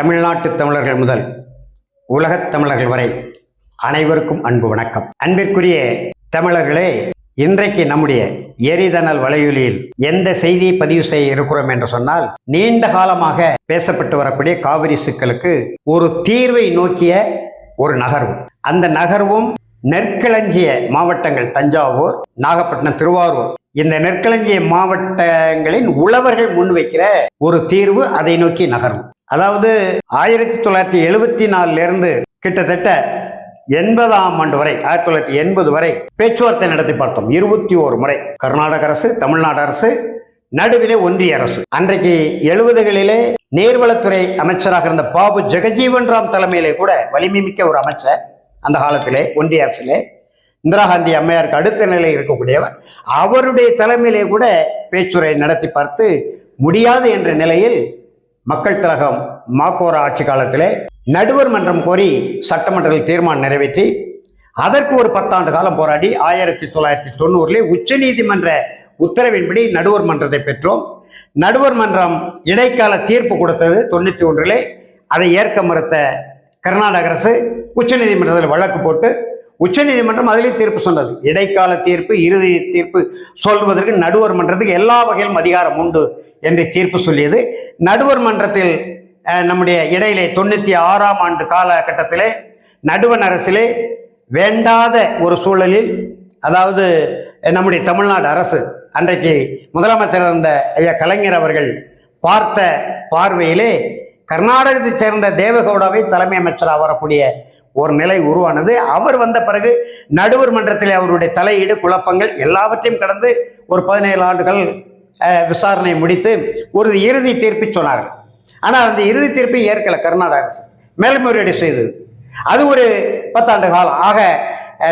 தமிழ்நாட்டு தமிழர்கள் முதல் உலகத் தமிழர்கள் வரை அனைவருக்கும் அன்பு வணக்கம். அன்பிற்குரிய தமிழர்களே இன்றைக்கு நம்முடைய எரிதனல் வலையொலியில் எந்த செய்தியை பதிவு செய்ய இருக்கிறோம் என்று சொன்னால் நீண்ட காலமாக பேசப்பட்டு வரக்கூடிய காவிரி சிக்கலுக்கு ஒரு தீர்வை நோக்கிய ஒரு நகர்வு. அந்த நகர்வும் நெற்களஞ்சிய மாவட்டங்கள் தஞ்சாவூர் நாகப்பட்டினம் திருவாரூர் இந்த நெற்களஞ்சிய மாவட்டங்களின் உழவர்கள் முன்வைக்கிற ஒரு தீர்வு அதை நோக்கி நகரும் அதாவது ஆயிரத்தி தொள்ளாயிரத்தி எழுபத்தி நாலுலேருந்து கிட்டத்தட்ட எண்பதாம் ஆண்டு வரை ஆயிரத்தி தொள்ளாயிரத்தி எண்பது வரை பேச்சுவார்த்தை நடத்தி பார்த்தோம். இருபத்தி ஓரு முறை. கர்நாடக அரசு தமிழ்நாடு அரசு நடுவிலே ஒன்றிய அரசு. அன்றைக்கு எழுபதுகளிலே நீர்வளத்துறை அமைச்சராக இருந்த பாபு ஜெகஜீவன் ராம் தலைமையிலே கூட வலிமை மிக்க ஒரு அமைச்சர் அந்த காலத்திலே ஒன்றிய அரசிலே. இந்திரா காந்தி அம்மையாருக்கு அடுத்த நிலையில் இருக்கக்கூடியவர். அவருடைய தலைமையிலே கூட பேச்சுரை நடத்தி பார்த்து முடியாது என்ற நிலையில் மக்கள் திலகம் மாக்கோரா ஆட்சி காலத்திலே நடுவர் மன்றம் கோரி சட்டமன்றத்தில் தீர்மானம் நிறைவேற்றி அதற்கு ஒரு பத்தாண்டு காலம் போராடி ஆயிரத்தி தொள்ளாயிரத்தி தொண்ணூறிலே உச்சநீதிமன்ற உத்தரவின்படி நடுவர் மன்றத்தை பெற்றோம். நடுவர் மன்றம் இடைக்கால தீர்ப்பு கொடுத்தது தொண்ணூற்றி ஒன்றிலே. அதை ஏற்க மறுத்த கர்நாடக அரசு உச்சநீதிமன்றத்தில் வழக்கு போட்டு உச்சநீதிமன்றம் அதிலே தீர்ப்பு சொன்னது. இடைக்கால தீர்ப்பு இறுதி தீர்ப்பு சொல்வதற்கு நடுவர் மன்றத்துக்கு எல்லா வகையிலும் அதிகாரம் உண்டு என்று தீர்ப்பு சொல்லியது. நடுவர் மன்றத்தில் நம்முடைய இடையிலே தொண்ணூற்றி ஆறாம் ஆண்டு காலகட்டத்திலே நடுவண் அரசிலே வேண்டாத ஒரு சூழலில் அதாவது நம்முடைய தமிழ்நாடு அரசு அன்றைக்கு முதலமைச்சர் இருந்த ஐயா கலைஞர் அவர்கள் பார்த்த பார்வையிலே கர்நாடகத்தைச் சேர்ந்த தேவகவுடாவை தலைமை அமைச்சராக வரக்கூடிய ஒரு நிலை உருவானது. அவர் வந்த பிறகு நடுவர் மன்றத்தில் அவருடைய தலையீடு குழப்பங்கள் எல்லாவற்றையும் கடந்து ஒரு பதினேழு ஆண்டுகள் விசாரணை முடித்து ஒரு இறுதி தீர்ப்பு சொன்னார்கள். ஆனால் அந்த இறுதி தீர்ப்பை ஏற்கலை கர்நாடக அரசு மேல்முறையீடு செய்தது. அது ஒரு பத்தாண்டு காலம். ஆக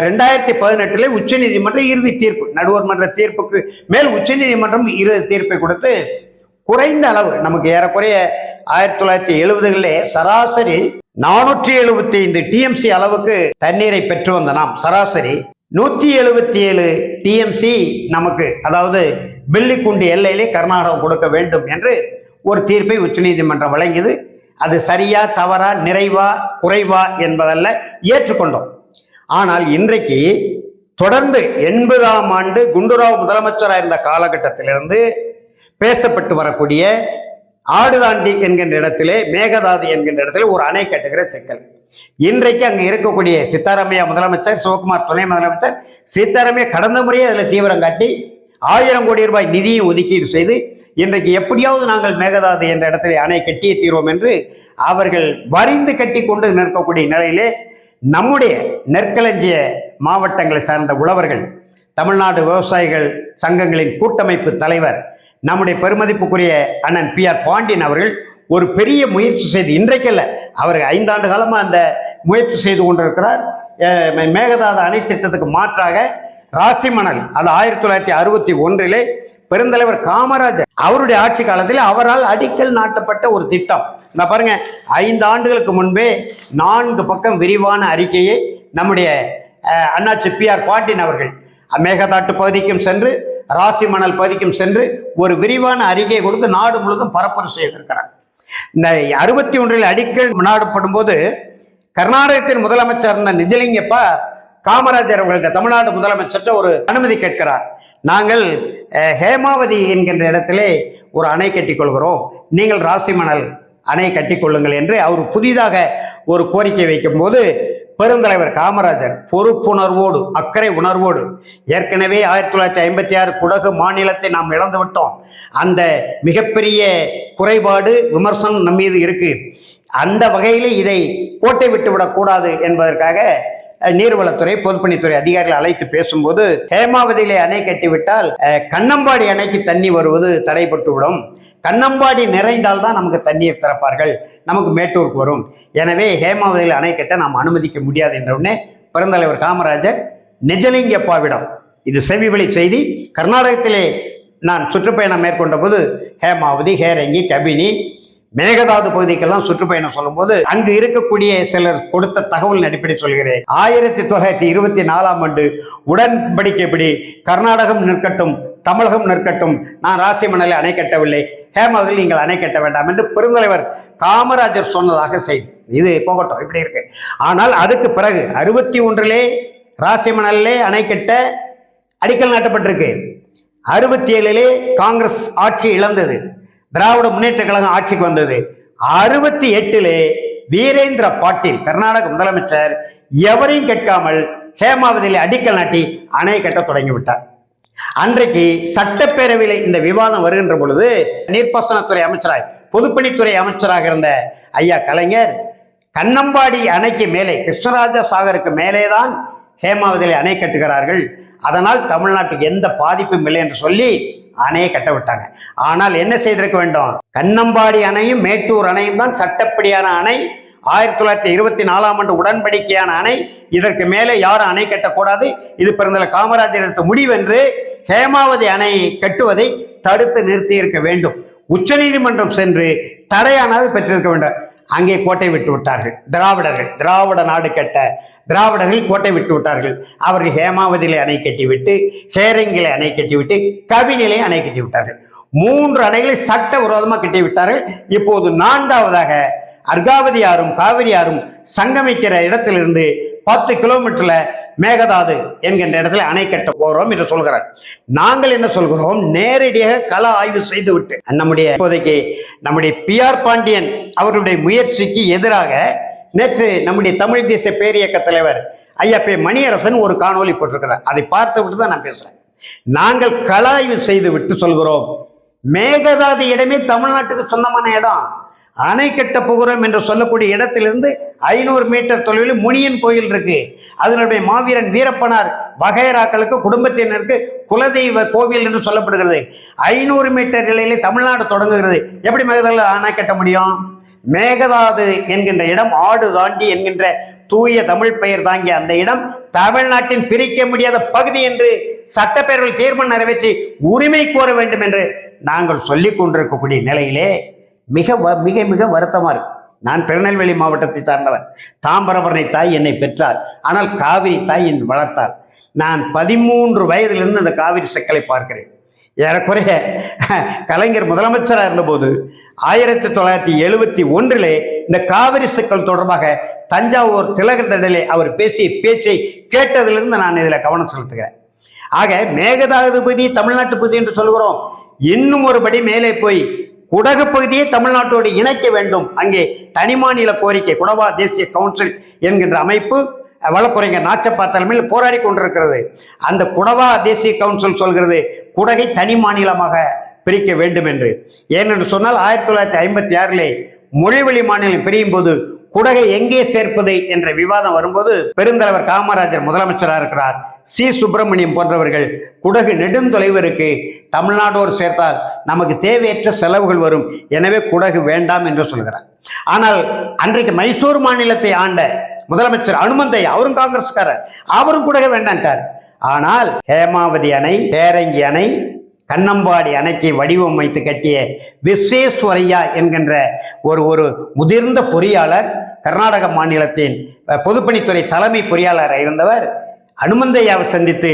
ரெண்டாயிரத்தி பதினெட்டில் உச்சநீதிமன்றம் இறுதி தீர்ப்பு நடுவர் மன்ற தீர்ப்புக்கு மேல் உச்சநீதிமன்றம் இறுதி தீர்ப்பை கொடுத்து குறைந்த அளவு நமக்கு ஏறக்குறைய ஆயிரத்தி தொள்ளாயிரத்தி எழுபதுகளிலே சராசரி நானூற்றி எழுபத்தி ஐந்து டிஎம்சி அளவுக்கு தண்ணீரை பெற்று வந்த நாம். சராசரி நூற்றி எழுபத்தி ஏழு டிஎம்சி நமக்கு அதாவது வெள்ளிக்குண்டு எல்லையிலே கர்நாடகம் கொடுக்க வேண்டும் என்று ஒரு தீர்ப்பை உச்சநீதிமன்றம் வழங்கியது. அது சரியா தவறா நிறைவா குறைவா என்பதல்ல ஏற்றுக்கொண்டோம். ஆனால் இன்றைக்கு தொடர்ந்து எண்பதாம் ஆண்டு குண்டுராவ் முதலமைச்சராக இருந்த காலகட்டத்திலிருந்து பேசப்பட்டு வரக்கூடிய ஆடுதாண்டி என்கின்ற இடத்திலே மேகதாது என்கின்ற இடத்திலே ஒரு அணை கட்டுகிற சிக்கல். இன்றைக்கு அங்கே இருக்கக்கூடிய சித்தாராமையா முதலமைச்சர் சிவகுமார் துணை முதலமைச்சர் சித்தாராமையா கடந்த முறையே அதில் தீவிரம் காட்டி ஆயிரம் கோடி ரூபாய் நிதியை ஒதுக்கீடு செய்து இன்றைக்கு எப்படியாவது நாங்கள் மேகதாது என்ற இடத்திலே அணை கட்டியே தீர்வோம் என்று அவர்கள் வரிந்து கட்டி கொண்டு நிற்கக்கூடிய நிலையிலே நம்முடைய நெற்களஞ்சிய மாவட்டங்களை சார்ந்த உழவர்கள் தமிழ்நாடு விவசாயிகள் சங்கங்களின் கூட்டமைப்பு தலைவர் நம்முடைய பெருமதிப்புக்குரிய அண்ணன் பி ஆர் பாண்டியன் அவர்கள் ஒரு பெரிய முயற்சி செய்து இன்றைக்கல்ல அவர் ஐந்தாண்டு காலமாக அந்த முயற்சி செய்து கொண்டிருக்கிறார். மேகதாத அணை திட்டத்துக்கு மாற்றாக ராசிமணல் அது ஆயிரத்தி தொள்ளாயிரத்தி அறுபத்தி ஒன்றிலே பெருந்தலைவர் காமராஜர் அவருடைய ஆட்சி காலத்தில் அவரால் அடிக்கல் நாட்டப்பட்ட ஒரு திட்டம். இந்த பாருங்க ஐந்து ஆண்டுகளுக்கு முன்பே நான்கு பக்கம் விரிவான அறிக்கையை நம்முடைய அண்ணாச்சி பி ஆர் பாட்டின் அவர்கள் மேகதாட்டு பகுதிக்கும் சென்று ராசிமணல் பகுதிக்கும் சென்று ஒரு விரிவான அறிக்கையை கொடுத்து நாடு முழுவதும் பரப்புரை செய்திருக்கிறார் இந்த அறுபத்தி ஒன்றில் அடிக்கல் நாடப்படும் போது கர்நாடகத்தின் முதலமைச்சர் இருந்த நிஜலிங்கப்பா காமராஜர் அவர்களுக்கு தமிழ்நாடு முதலமைச்சர்கிட்ட ஒரு அனுமதி கேட்கிறார். நாங்கள் ஹேமாவதி என்கின்ற இடத்திலே ஒரு அணை கட்டிக்கொள்கிறோம். நீங்கள் ராசிமணல் அணை கட்டிக்கொள்ளுங்கள் என்று அவர் புதிதாக ஒரு கோரிக்கை வைக்கும்போது பெருந்தலைவர் காமராஜர் பொறுப்புணர்வோடு அக்கறை உணர்வோடு ஏற்கனவே ஆயிரத்தி தொள்ளாயிரத்தி ஐம்பத்தி ஆறு குடகு மாநிலத்தை நாம் இழந்து விட்டோம். அந்த மிகப்பெரிய குறைபாடு விமர்சனம் நம் மீது இருக்கு. அந்த வகையில் இதை கோட்டை விட்டு விடக்கூடாது என்பதற்காக நீர்வளத்துறை பொதுப்பணித்துறை அதிகாரிகள் அழைத்து பேசும்போது ஹேமாவதியிலே அணை கட்டிவிட்டால் கண்ணம்பாடி அணைக்கு தண்ணி வருவது தடைப்பட்டுவிடும் கண்ணம்பாடி நிறைந்தால் தான் நமக்கு தண்ணீர் திறப்பார்கள். நமக்கு மேட்டூருக்கு வரும். எனவே ஹேமாவதியில் அணை கட்ட நாம் அனுமதிக்க முடியாது என்ற உடனே பெருந்தலைவர் காமராஜர் நிஜலிங்கப்பாவிடம் இது செவிவழி செய்தி. கர்நாடகத்திலே நான் சுற்றுப்பயணம் மேற்கொண்ட போது ஹேமாவதி ஹேரங்கி கபினி மேகதாது பகுதிக்கெல்லாம் சுற்றுப்பயணம் சொல்லும்போது அங்கு இருக்கக்கூடிய சிலர் கொடுத்த தகவல் அடிப்படை சொல்கிறேன். ஆயிரத்தி தொள்ளாயிரத்தி இருபத்தி நாலாம் ஆண்டு உடன்படிக்கைப்படி கர்நாடகம் நிற்கட்டும் தமிழகம் நிற்கட்டும் நான் ராசிமணலை அணை கட்டவில்லை. ஹேமாவில் நீங்கள் அணை கட்ட வேண்டாம் என்று பெருந்தலைவர் காமராஜர் சொன்னதாக செய்தி. இது போகட்டும் இப்படி இருக்கு. ஆனால் அதுக்கு பிறகு அறுபத்தி ஒன்றிலே ராசிமணலே அணை கட்ட அடிக்கல் நாட்டப்பட்டிருக்கு. அறுபத்தி ஏழிலே காங்கிரஸ் ஆட்சி இழந்தது. திராவிட முன்னேற்ற கழகம் ஆட்சிக்கு வந்தது. அறுபத்தி எட்டிலே வீரேந்திர பாட்டீல் கர்நாடக முதலமைச்சர் எவரையும் கேட்காமல் ஹேமாவதியில் அடிக்கல் நாட்டி அணை கட்ட தொடங்கி விட்டார் அன்றைக்கு சட்டப்பேரவையில் இந்த விவாதம் வருகின்ற பொழுது நீர்ப்பாசனத்துறை அமைச்சராக பொதுப்பணித்துறை அமைச்சராக இருந்த ஐயா கலைஞர் கண்ணம்பாடி அணைக்கு மேலே கிருஷ்ணராஜ சாகருக்கு மேலே தான் ஹேமாவதியில் அணை கட்டுகிறார்கள். அதனால் தமிழ்நாட்டுக்கு எந்த பாதிப்பும் இல்லை என்று சொல்லி அணையை கட்ட விட்டாங்க. ஆனால் என்ன செய்திருக்க வேண்டும்? கண்ணம்பாடி அணையும் மேட்டூர் அணையும் தான் சட்டப்படியான அணை. ஆயிரத்தி தொள்ளாயிரத்தி இருபத்தி நாலாம் ஆண்டு உடன்படிக்கையான அணை. இதற்கு மேலே யாரும் அணை கட்டக்கூடாது. இது பிறந்தல காமராஜர் எடுத்த முடிவென்று ஹேமாவதி அணையை கட்டுவதை தடுத்து நிறுத்தி இருக்க வேண்டும் உச்சநீதிமன்றம் சென்று தடையானது பெற்றிருக்க வேண்டும். அங்கே கோட்டை விட்டு விட்டார்கள். திராவிடர்கள். திராவிட நாடு கட்ட திராவிடர்கள் கோட்டை விட்டு விட்டார்கள். அவர்கள் ஹேமாவதியிலே அணை கட்டிவிட்டு ஹேரங்கிலே அணை கட்டிவிட்டு கவினிலே அணை கட்டி விட்டார்கள். மூன்று அணைகளை சட்ட விரோதமாக கட்டி விட்டார்கள். இப்போது நான்காவதாக அர்காவதி ஆறும் காவிரி ஆறும் சங்கமிக்கிற இடத்திலிருந்து பத்து கிலோமீட்டர்ல மேகதாது என்கின்ற இடத்துல அணை கட்ட போறோம் என்று சொல்கிறார். நாங்கள் என்ன சொல்கிறோம்? நேரடியாக கள ஆய்வு செய்துவிட்டு நம்முடைய இப்போதைக்கு நம்முடைய பி ஆர் பாண்டியன் அவருடைய முயற்சிக்கு எதிராக நேற்று நம்முடைய தமிழ் தேசிய பேரியக்க தலைவர் ஐயா பே மணியரசன் ஒரு காணொளி போட்டிருக்கிறார். அதை பார்த்து விட்டு தான் நான் பேசுறேன். நாங்கள் கலாய்வு செய்து விட்டு சொல்கிறோம். மேகதாது இடமே தமிழ்நாட்டுக்கு சொந்தமான இடம். அணை கட்ட போகிறோம் என்று சொல்லக்கூடிய இடத்திலிருந்து ஐநூறு மீட்டர் தொலைவில் முனியன் கோயில் இருக்கு. அதனுடைய மாவீரன் வீரப்பனார் வகைராக்களுக்கு குடும்பத்தினருக்கு குலதெய்வ கோவில் என்று சொல்லப்படுகிறது. ஐநூறு மீட்டர் நிலையிலே தமிழ்நாடு தொடங்குகிறது. எப்படி மேகதாது அணை கட்ட முடியும்? மேகதாது என்கின்ற இடம் ஆடு தாண்டி என்கின்ற தூய தமிழ் பெயர் தாங்கிய அந்த இடம் தமிழ்நாட்டின் பிரிக்க முடியாத பகுதி என்று சட்டப்பேரவை தீர்மானம் நிறைவேற்றி உரிமை கோர வேண்டும் என்று நாங்கள் சொல்லிக் கொண்டிருக்கக்கூடிய நிலையிலே மிக வ- மிக மிக வருத்தமா இருக்கு. நான் திருநெல்வேலி மாவட்டத்தை சார்ந்தவன். தாம்பரபரணி தாய் என்னை பெற்றார் ஆனால் காவிரி தாய் என் வளர்த்தார் நான் பதிமூன்று வயதிலிருந்து அந்த காவிரி சிக்கலை பார்க்கிறேன். ஏறக்குறைய கலைஞர் முதலமைச்சராக இருந்தபோது ஆயிரத்தி தொள்ளாயிரத்தி எழுபத்தி ஒன்றிலே இந்த காவிரி சிக்கல் தொடர்பாக தஞ்சாவூர் திலகர் திடலே அவர் பேசிய பேச்சை கேட்டதிலிருந்து நான் இதில் கவனம் செலுத்துகிறேன். ஆக மேகதாது பகுதி தமிழ்நாட்டு பகுதி என்று சொல்கிறோம் இன்னும் ஒரு படி மேலே போய் குடகு பகுதியை தமிழ்நாட்டோடு இணைக்க வேண்டும். அங்கே தனி மாநில கோரிக்கை குடவா தேசிய கவுன்சில் என்கின்ற அமைப்பு வழக்குரைஞர் நாச்சப்பா தலைமையில் போராடி கொண்டிருக்கிறது. அந்த குடவா தேசிய கவுன்சில் சொல்கிறது குடகை தனி மாநிலமாக பிரிக்க வேண்டும் என்று ஏனென்று சொன்னால் ஆயிரத்தி தொள்ளாயிரத்தி ஐம்பத்தி ஆறிலே மொழிவெளி மாநிலம் பிரியும் போது குடகை எங்கே சேர்ப்பது என்ற விவாதம் வரும்போது பெருந்தலைவர் காமராஜர் முதலமைச்சராக இருக்கிறார். சி. சுப்பிரமணியம் போன்றவர்கள் குடகு நெடுந்தொலைவருக்கு தமிழ்நாடோடு சேர்த்தால் நமக்கு தேவையற்ற செலவுகள் வரும். எனவே குடகு வேண்டாம் என்று சொல்கிறார். ஆனால் அன்றைக்கு மைசூர் மாநிலத்தை ஆண்ட முதலமைச்சர் அனுமந்தை அவரும் காங்கிரஸ்காரர். அவரும் குடகு வேண்டான்ட்டார். ஆனால் ஹேமாவதி அணை பேரங்கி அணை கண்ணம்பாடி அணைக்கு வடிவமைத்து கட்டிய விஸ்வேஸ்வரையா என்கின்ற ஒரு ஒரு முதிர்ந்த பொறியாளர் கர்நாடக மாநிலத்தின் பொதுப்பணித்துறை தலைமை பொறியாளராக இருந்தவர். அனுமந்தையாவை சந்தித்து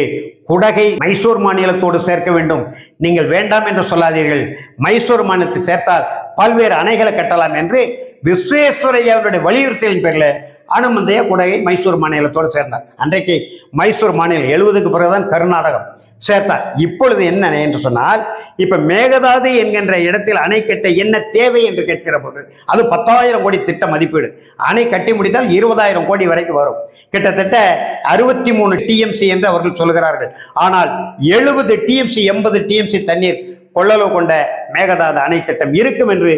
குடகை மைசூர் மாநிலத்தோடு சேர்க்க வேண்டும். நீங்கள் வேண்டாம் என்று சொல்லாதீர்கள். மைசூர் மாநிலத்தை சேர்த்தால் பல்வேறு அணைகளை கட்டலாம் என்று விஸ்வேஸ்வரையாவுடைய வலியுறுத்தலின் பேரில் அனுமந்தைய குடகை மைசூர் மாநிலத்தோடு சேர்ந்தார். அன்றைக்கு மைசூர் மாநிலம் எழுபதுக்கு பிறகுதான் கர்நாடகம் சேர்த்தார். இப்பொழுது என்ன என்று சொன்னால் இப்ப மேகதாது என்கின்ற இடத்தில் அணை கட்ட என்ன தேவை என்று கேட்கிற போது அது பத்தாயிரம் கோடி திட்ட மதிப்பீடு. அணை கட்டி முடித்தால் இருபதாயிரம் கோடி வரைக்கும் வரும். கிட்டத்தட்ட அறுபத்தி மூணு டிஎம்சி என்று அவர்கள் சொல்கிறார்கள். ஆனால் எழுபது டிஎம்சி எண்பது டிஎம்சி தண்ணீர் கொள்ளளவு கொண்ட மேகதாது அணை திட்டம் இருக்கும் என்று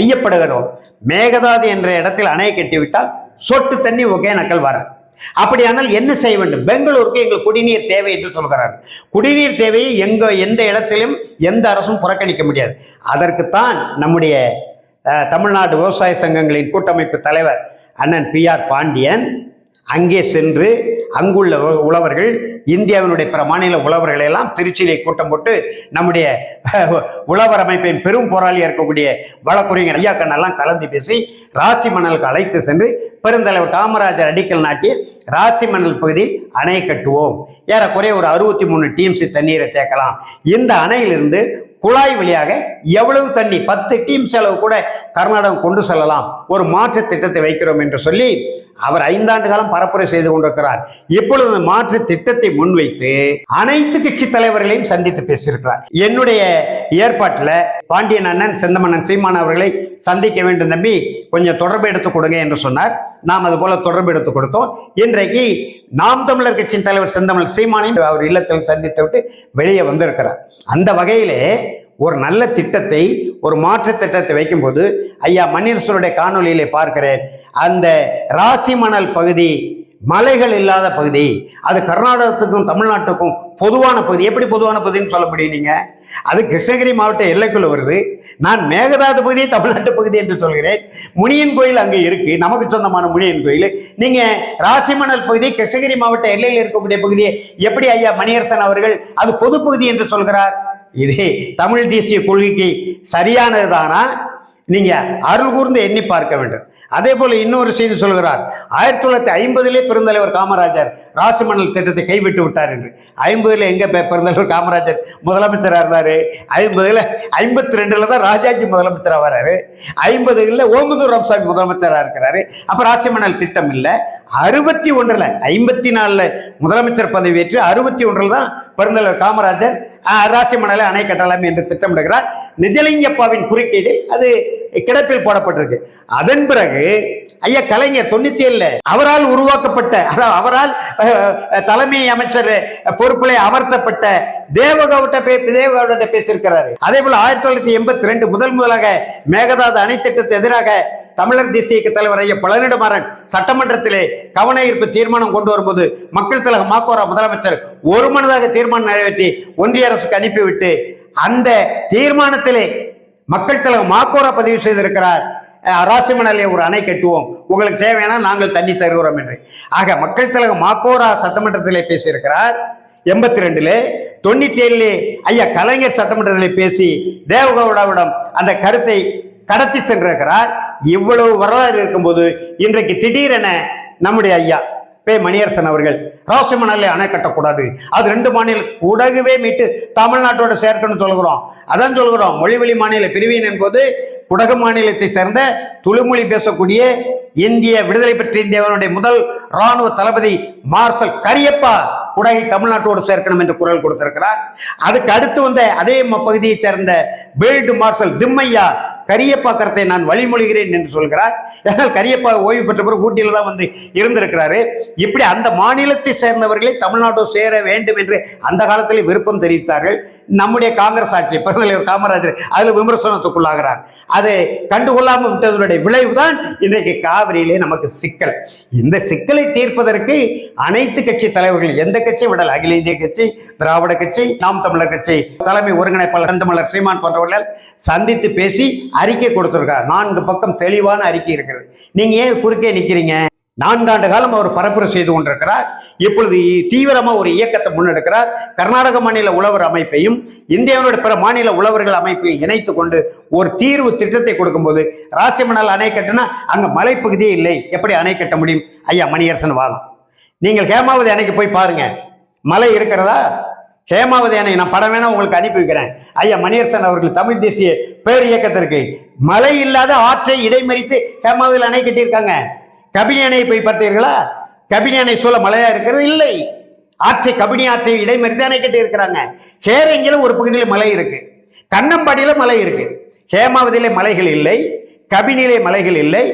ஐயப்படுகிறோம். மேகதாது என்ற இடத்தில் அணை கட்டிவிட்டால் சொட்டு தண்ணி ஒகேனக்கல் வராது. அப்படியானால் என்ன செய்ய வேண்டும்? பெங்களூருக்கு எங்கள் குடிநீர் தேவை என்று சொல்கிறார். குடிநீர் தேவையை எங்க எந்த இடத்திலும் எந்த அரசும் புறக்கணிக்க முடியாது. அதற்குத்தான் நம்முடைய தமிழ்நாடு விவசாய சங்கங்களின் கூட்டமைப்பு தலைவர் அண்ணன் பி ஆர் பாண்டியன் அங்கே சென்று அங்குள்ள உ- உழவர்கள் இந்தியாவினுடைய பிற மாநில உழவர்களை எல்லாம் திருச்சியிலே கூட்டம் போட்டு நம்முடைய உழவர் அமைப்பின் பெரும் போராளியாக இருக்கக்கூடிய வழக்குரைஞர் ஐயா கண்ணெல்லாம் கலந்து பேசி ராசி மணலுக்கு அழைத்து சென்று பெருந்தலைவர் காமராஜர் அடிக்கல் நாட்டி ராசி மணல் பகுதியில் அணை கட்டுவோம். ஏறக்குறைய ஒரு அறுபத்தி மூணு டிஎம்சி தண்ணீரை தேக்கலாம். இந்த அணையிலிருந்து குழாய் வழியாக எவ்வளவு தண்ணி பத்து டிஎம்சி செலவு கூட கர்நாடகம் கொண்டு செல்லலாம். ஒரு மாற்று திட்டத்தை வைக்கிறோம் என்று சொல்லி அவர் ஐந்தாண்டு காலம் பரப்புரை செய்து கொண்டிருக்கிறார். இப்பொழுது மாற்று திட்டத்தை முன்வைத்து அனைத்து கட்சி தலைவர்களையும் சந்தித்து பேசியிருக்கிறார். என்னுடைய ஏற்பாட்டில் பாண்டியன் அண்ணன் செந்தமன்னன் சீமான் அவர்களை சந்திக்க வேண்டும் தம்பி. கொஞ்சம் தொடர்பு எடுத்து கொடுங்க என்று சொன்னார். நாம் அது போல தொடர்பு எடுத்து கொடுத்தோம். இன்றைக்கு நாம் தமிழர் கட்சியின் தலைவர் செந்தமிழ் சீமானையும் அவர் இல்லத்தில் சந்தித்து விட்டு வெளியே வந்திருக்கிறார். அந்த வகையிலே ஒரு நல்ல திட்டத்தை ஒரு மாற்று திட்டத்தை வைக்கும்போது ஐயா மன்னீஸ்வருடைய காணொலியிலே பார்க்கிறேன். அந்த ராசி மணல் பகுதி மலைகள் இல்லாத பகுதி. அது கர்நாடகத்துக்கும் தமிழ்நாட்டுக்கும் பொதுவான பகுதி. எப்படி பொதுவான பகுதின்னு சொல்ல முடியும் நீங்க? அது கிருஷ்ணகிரி மாவட்ட எல்லைக்குள்ள வருது. நான் மேகதாது பகுதி தமிழ்நாட்டு பகுதி என்று சொல்கிறேன். முனியன் கோயில் அங்கே இருக்கு. நமக்கு சொந்தமான முனியன் கோயில். நீங்க ராசிமணல் பகுதி கிருஷ்ணகிரி மாவட்ட எல்லையில் இருக்கக்கூடிய பகுதியை எப்படி ஐயா மணியரசன் அவர்கள் அது பொது பகுதி என்று சொல்கிறார்? இதே தமிழ் தேசிய கொள்கைக்கு சரியானதுதானா? நீங்க அருள் கூர்ந்து எண்ணி பார்க்க வேண்டும். அதே போல இன்னொரு செய்தி சொல்கிறார். ஆயிரத்தி தொள்ளாயிரத்தி ஐம்பதிலே பெருந்தலைவர் காமராஜர் ராசிமணல் திட்டத்தை கைவிட்டு விட்டார் என்று. ஐம்பதுல எங்க பெ- பெருந்தலைவர் காமராஜர் முதலமைச்சராக இருந்தார்? ஐம்பதுல ஐம்பத்தி ரெண்டுல தான் ராஜாஜி முதலமைச்சராக வராரு. ஐம்பதுல ஓமந்தூர் ராமசாமி முதலமைச்சராக இருக்கிறாரு. அப்போ ராசிமணல் திட்டம் இல்லை. அறுபத்தி ஒன்றில் ஐம்பத்தி நாலில் முதலமைச்சர் பதவி ஏற்று அறுபத்தி ஒன்றில் தான் பெருந்தலைவர் காமராஜர் ராசி மணலை அணை கட்டலாம் என்று திட்டமிடுகிறார். நிஜலிங்கப்பாவின் குறுக்கீடு அது கிடப்பில் போடப்பட்டிருக்கு. அதன் பிறகு ஐயா கலைஞர் தொண்ணூத்தி ஏழுல அவரால் உருவாக்கப்பட்ட அதாவது அவரால் தலைமை அமைச்சர் பொறுப்பிலே அமர்த்தப்பட்ட தேவகவுட்ட பே தேவகவுட்ட பேசியிருக்கிறாரு. அதே போல ஆயிரத்தி தொள்ளாயிரத்தி எண்பத்தி ரெண்டு முதல் முதலாக மேகதாது அணை திட்டத்தை எதிராக தமிழர் தேசிய இயக்க தலைவர் ஐயா பழனிடமாறன் சட்டமன்றத்திலே கவன ஈர்ப்பு தீர்மானம் கொண்டு வரும்போது மக்கள் திலக மாக்கோரா முதலமைச்சர் ஒரு மனதாக தீர்மானம் நிறைவேற்றி ஒன்றிய அரசுக்கு அனுப்பிவிட்டு அந்த தீர்மானத்திலே மக்கள் திலகம் மாக்கோரா பதிவு செய்திருக்கிறார். அஹ், ஒரு அணை கட்டுவோம். உங்களுக்கு தேவையான நாங்கள் தண்ணி தருகிறோம் என்று. ஆக மக்கள் திலகம் மாக்கோரா சட்டமன்றத்திலே பேசியிருக்கிறார். எண்பத்தி ரெண்டுல தொண்ணூத்தி ஏழுல ஐயா கலைஞர் சட்டமன்றத்தில் பேசி தேவகவுடாவிடம் அந்த கருத்தை கடத்தி சென்றிருக்கிறார். இவ்வளவு வரலாறு இருக்கும்போது இன்றைக்கு திடீரென நம்முடைய ஐயா பே மணியரசன் அவர்கள் ராசிமணலை அணை கட்டக்கூடாது. அது ரெண்டு மாநில குடகுவே மீட்டு தமிழ்நாட்டோட சேர்க்கணும்னு சொல்கிறோம் அதான் சொல்கிறோம் மொழிவெளி மாநில பிரிவின் என்பது குடகு மாநிலத்தை சேர்ந்த துளுமொழி பேசக்கூடிய இந்திய விடுதலை பெற்ற இந்தியாவினுடைய முதல் ராணுவ தளபதி மார்ஷல் கரியப்பா. குடகை தமிழ்நாட்டோடு சேர்க்கணும் என்று குரல் கொடுத்திருக்கிறார். அதுக்கு அடுத்து வந்த அதே ம- பகுதியைச் சேர்ந்த பீல்டு மார்ஷல் திம்மையா கரியப்பா கருத்தை நான் வழிமொழிகிறேன் என்று சொல்கிறார். ஏனால் கரியப்பா ஓய்வு பெற்ற பிறகு ஊட்டியில் தான் வந்து இருந்திருக்கிறாரு. இப்படி அந்த மாநிலத்தை சேர்ந்தவர்களை தமிழ்நாட்டோடு சேர வேண்டும் என்று அந்த காலத்தில் விருப்பம் தெரிவித்தார்கள். நம்முடைய காங்கிரஸ் ஆட்சி பெருந்தலைவர் காமராஜர் அதில் விமர்சனத்துக்குள்ளாகிறார். அதை கண்டுகொள்ளாமல் விட்டதனுடைய விளைவு தான் இன்றைக்கு காவிரியிலே நமக்கு சிக்கல். இந்த சிக்கலை தீர்ப்பதற்கு அனைத்து கட்சி தலைவர்கள் எந்த கட்சி விடல். அகில இந்திய கட்சி திராவிட கட்சி நாம் தமிழர் கட்சி தலைமை ஒருங்கிணைப்பாளர் செந்தமலர் ஸ்ரீமான் போன்றவர்கள் சந்தித்து பேசி அறிக்கை கொடுத்திருக்கார். நான்கு பக்கம் தெளிவான அறிக்கை இருக்கிறது. நீங்க ஏன் குறுக்கே நிக்கிறீங்க? நான்காண்டு காலம் அவர் பரப்புரை செய்து கொண்டிருக்கிறார். இப்பொழுது தீவிரமா ஒரு இயக்கத்தை முன்னெடுக்கிறார். கர்நாடக மாநில உழவர் அமைப்பையும் இந்தியாவோட பிற மாநில உழவர்கள் அமைப்பையும் இணைத்து கொண்டு ஒரு தீர்வு திட்டத்தை கொடுக்கும்போது ராசிமணல் அணை கட்டினா அங்க மலைப்பகுதியே இல்லை. எப்படி அணை கட்ட முடியும்? ஐயா மணியரசன் வாதம். நீங்கள் ஹேமாவதி அணைக்கு போய் பாருங்க. மலை இருக்கிறதா? ஹேமாவதி அணை நான் படம் வேணா உங்களுக்கு அனுப்பி வைக்கிறேன். ஐயா மணியரசன் அவர்கள் தமிழ் தேசிய பேர் இயக்கத்திற்கு மழை இல்லாத ஆற்றை இடைமறித்து ஹேமாவதியில் அணை கட்டியிருக்காங்க. கபினி அணையை போய் பார்த்தீர்களா? கபினி அணை சூழ மழையா இருக்கிறது? இல்லை. ஆற்றை கபினி ஆற்றை இடைமறித்து அணை கட்டி இருக்கிறாங்க ஹேரங்கில ஒரு பகுதியில் மலை இருக்கு. கண்ணம்பாடியில மலை இருக்கு. ஹேமாவதியிலே மலைகள் இல்லை. கபினிலே மலைகள் இல்லை.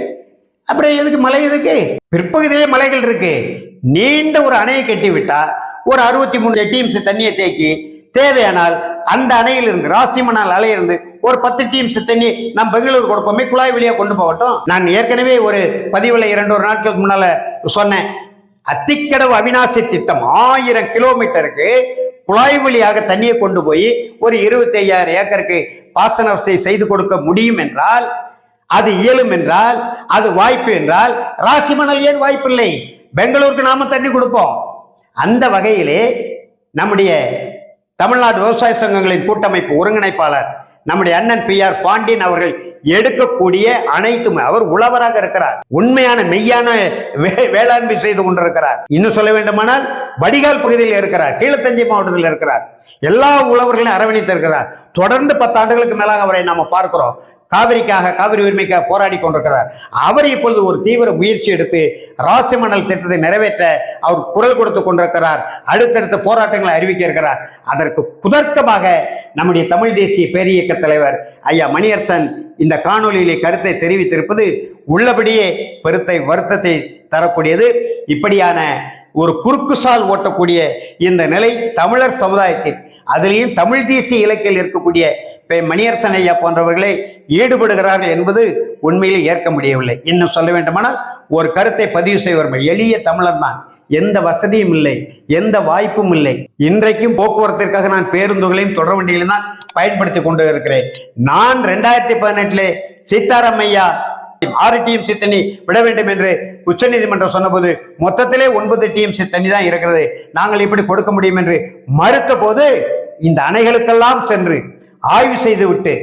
அப்புறம் எதுக்கு மலை இருக்கு? பிற்பகுதியிலே மலைகள் இருக்கு. நீண்ட ஒரு அணையை கட்டி விட்டா ஒரு அறுபத்தி மூணு டீம்ஸ் தண்ணியை தேக்கி தேவையானால் அந்த அணையில் இருந்து ராசிமணால் அலையிலிருந்து ஒரு பத்து டீம்ஸ் தண்ணி நம்ம பெங்களூர் கொடுப்போமே குழாய் வழியா கொண்டு போகட்டும். நான் ஏற்கனவே ஒரு பதிவுல இரண்டு ஒரு நாட்களுக்கு முன்னால சொன்னேன். அத்திக்கடவு அவிநாசி திட்டம் ஆயிரம் கிலோமீட்டருக்கு குழாய் வழியாக தண்ணியை கொண்டு போய் ஒரு இருபத்தி ஐயாயிரம் ஏக்கருக்கு பாசன வசதி செய்து கொடுக்க முடியும் என்றால் அது இயலும் என்றால் அது வாய்ப்பு என்றால் ராசிமணல் ஏன் வாய்ப்பில்லை? பெங்களூருக்கு நாம தண்ணி கொடுப்போம். அந்த வகையிலே நம்முடைய தமிழ்நாடு விவசாய சங்கங்களின் கூட்டமைப்பு ஒருங்கிணைப்பாளர் நம்முடைய அண்ணன் பி ஆர் பாண்டியன் அவர்கள் எடுக்கக்கூடிய அனைத்தும் அவர் உழவராக இருக்கிறார். உண்மையான மெய்யான வே- வேளாண்மை செய்து கொண்டிருக்கிறார். இன்னும் சொல்ல வேண்டுமானால் வடிகால் பகுதியில் இருக்கிறார் கீழத்தஞ்சை மாவட்டத்தில் இருக்கிறார். எல்லா உழவர்களையும் அரவணைத்திருக்கிறார் தொடர்ந்து பத்தாண்டுகளுக்கு மேலாக அவரை நாம பார்க்கிறோம். காவிரிக்காக காவிரி உரிமைக்காக போராடி கொண்டிருக்கிறார். அவர் இப்பொழுது ஒரு தீவிர முயற்சி எடுத்து ராசிமணல் திட்டத்தை நிறைவேற்ற அவர் குரல் கொடுத்து கொண்டிருக்கிறார். அடுத்தடுத்த போராட்டங்களை அறிவிக்க இருக்கிறார். அதற்கு குதர்க்கமாக நம்முடைய தமிழ் தேசிய பேரியக்க தலைவர் ஐயா மணியரசன் இந்த காணொலியிலே கருத்தை தெரிவித்திருப்பது உள்ளபடியே பெருத்தை வருத்தத்தை தரக்கூடியது. இப்படியான ஒரு குறுக்குசால் ஓட்டக்கூடிய இந்த நிலை தமிழர் சமுதாயத்தில் அதிலேயும் தமிழ் தேசிய இலக்கில் இருக்கக்கூடிய மணியரசன் ஐயா போன்றவர்களே ஈடுபடுகிறார்கள் என்பது உண்மையில் ஏற்க முடியவில்லை. இன்னும் சொல்ல வேண்டுமானால் ஒரு கருத்தை பதிவு செய்வர் எளிய தமிழர் தான். எந்த வசதியும் இல்லை. எந்த வாய்ப்பும் இல்லை. இன்றைக்கும் போக்குவரத்திற்காக நான் பேருந்துகளையும் தொடர் வண்டிகளையும் தான் பயன்படுத்தி கொண்டு இருக்கிறேன். நான் ரெண்டாயிரத்தி பதினெட்டுல சீதாராம் ஐயா ஆறு டிஎம்சி தண்ணி விட வேண்டும் என்று உச்சநீதிமன்றம் சொன்னபோது மொத்தத்திலே ஒன்பது டிஎம்சி தண்ணி தான் இருக்கிறது. நாங்கள் இப்படி கொடுக்க முடியும் என்று மறுத்த போது இந்த அணைகளுக்கெல்லாம் சென்று ஆய்வு செய்துவிட்டு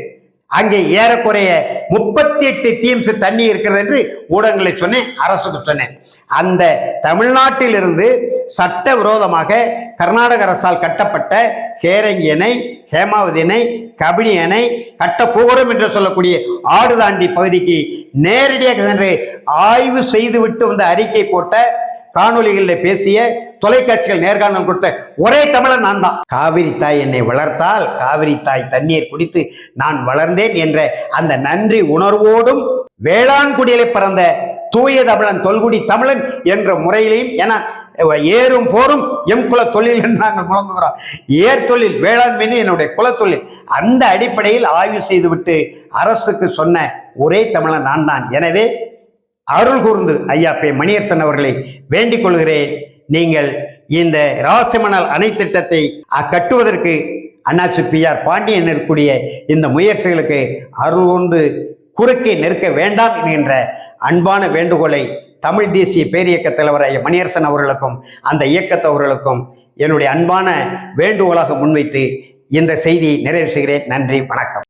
அங்கே ஏறக்குறைய முப்பத்தி எட்டு டீம்ஸ் தண்ணி இருக்கிறது என்று ஊடகங்களை சொன்னேன் அரசுக்கு சொன்னேன். அந்த தமிழ்நாட்டிலிருந்து சட்ட விரோதமாக கர்நாடக அரசால் கட்டப்பட்ட கேரங்கி அணை ஹேமாவதி அணை கபினி அணை கட்ட போகிறோம் என்று சொல்லக்கூடிய ஆடுதாண்டி பகுதிக்கு நேரடியாக சென்று ஆய்வு செய்துவிட்டு வந்த அறிக்கை போட்ட காணொலிகளில் பேசிய தொலைக்காட்சிகள் நேர்காணல் கொடுத்த ஒரே தமிழன் நான் தான் காவிரி தாய் என்னை வளர்த்தால் காவிரி தாய் தண்ணீர் குடித்து நான் வளர்ந்தேன் என்ற அந்த நன்றி உணர்வோடும் வேளாண் குடியிலே பிறந்த தூய தமிழன் தொல்குடி தமிழன் என்ற முறையிலையும் என ஏறும் போரும் எம் குல தொழில் என்று நாங்கள் முழங்குகிறோம். ஏர் தொழில் வேளாண்மை என்னுடைய குலத்தொழில் அந்த அடிப்படையில் ஆய்வு செய்துவிட்டு அரசுக்கு சொன்ன ஒரே தமிழன் நான் தான் எனவே அருள் கூர்ந்து ஐயா பே மணியரசன் அவர்களை வேண்டிக் கொள்கிறேன். நீங்கள் இந்த ராசிமணல் அணை திட்டத்தை கட்டுவதற்கு அண்ணாச்சி பிஆர் பாண்டியன் இருக்கக்கூடிய இந்த முயற்சிகளுக்கு அருள் கூர்ந்து குறுக்கே நெருக்க வேண்டாம் என்கின்ற அன்பான வேண்டுகோளை தமிழ் தேசிய பேரியக்க தலைவர் ஐயா மணியரசன் அவர்களுக்கும் அந்த இயக்கத்தவர்களுக்கும் என்னுடைய அன்பான வேண்டுகோளாக முன்வைத்து இந்த செய்தியை நிறைவு செய்கிறேன். நன்றி வணக்கம்.